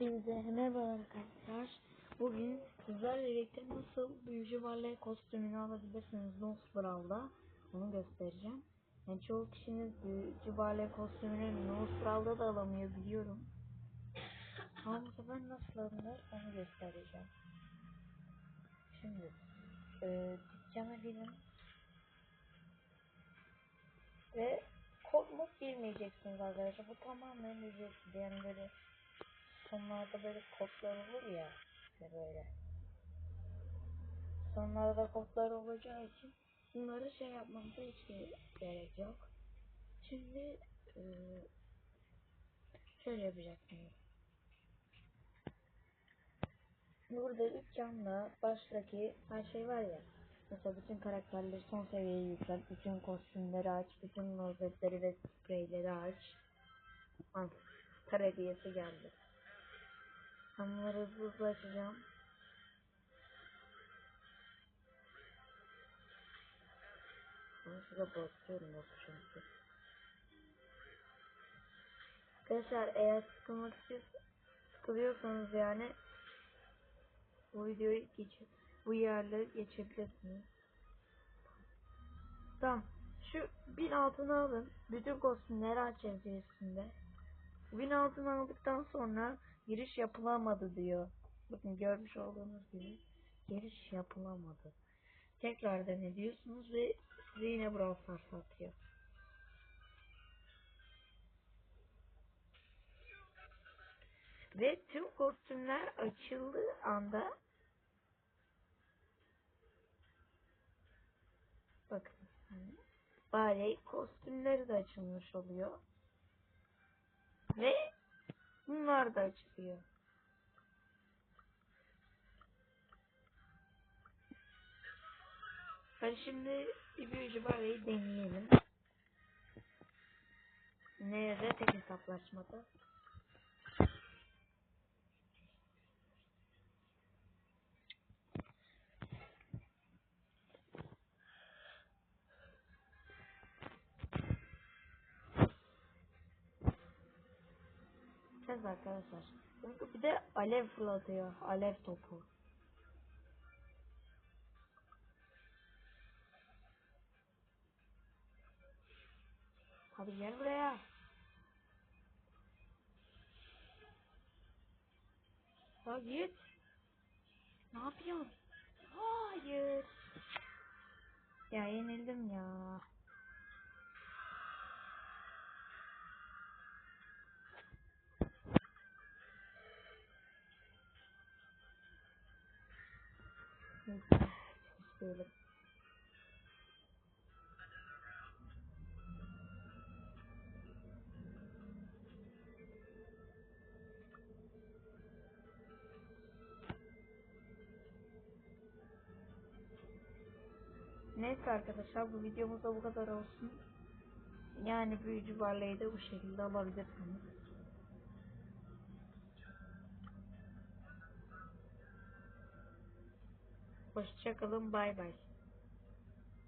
Hepinize merhaba arkadaşlar. Bugün sizlerle birlikte nasıl büyücü varlığı kostümünü alabilirsiniz Brawl'da onu göstereceğim. Yani çoğu kişinin büyücü varlığı kostümünü Nose Brawl'da da alamıyor biliyorum. Ama bu sefer nasıl alınır onu göstereceğim. Şimdi e, dükkana girin ve kod mod girmeyeceksiniz arkadaşlar. Bu tamamen ücretsiz yani böyle sonlarda böyle kodlar olur ya işte böyle. Sonlarda kodlar olacağı için bunları şey yapmanıza hiç gerek yok. Şimdi e, şöyle yapacaksınız. Burada ilk camda baştaki her şey var ya. Mesela bütün karakterleri son seviyeye yükselt, bütün kostümleri aç, bütün rozetleri ve spreyleri aç. Al, star hediyesi geldi. Ben bunları hızlı hızlı açacağım. Ben size basıyorum bak çünkü. Arkadaşlar eğer sıkılmak sıkılıyorsanız yani bu videoyu geçip bu yerleri geçebilirsiniz. Tamam. Şu bin altını alın. Bütün kostümleri aç içerisinde. Bin altını aldıktan sonra giriş yapılamadı diyor. Bakın görmüş olduğunuz gibi giriş yapılamadı. Tekrar denediyorsunuz ve size yine Brawl Stars. Ve tüm kostümler açıldığı anda bakın hani bari kostümleri de açılmış oluyor. Ve bunlar da açılıyor. Hadi şimdi bir büyücü barayı deneyelim. Nerede? Tek hesaplaşmada. Ses arkadaşlar. Çünkü bir de alev fırlatıyor. Alev topu. Hadi gel buraya. Ya git. Ne yapıyorsun? Hayır. Ya yenildim ya. Neyse. Neyse arkadaşlar bu videomuzda bu kadar olsun. Yani büyücü varlığı da bu şekilde alabilirsiniz. Hoşçakalın bay bay.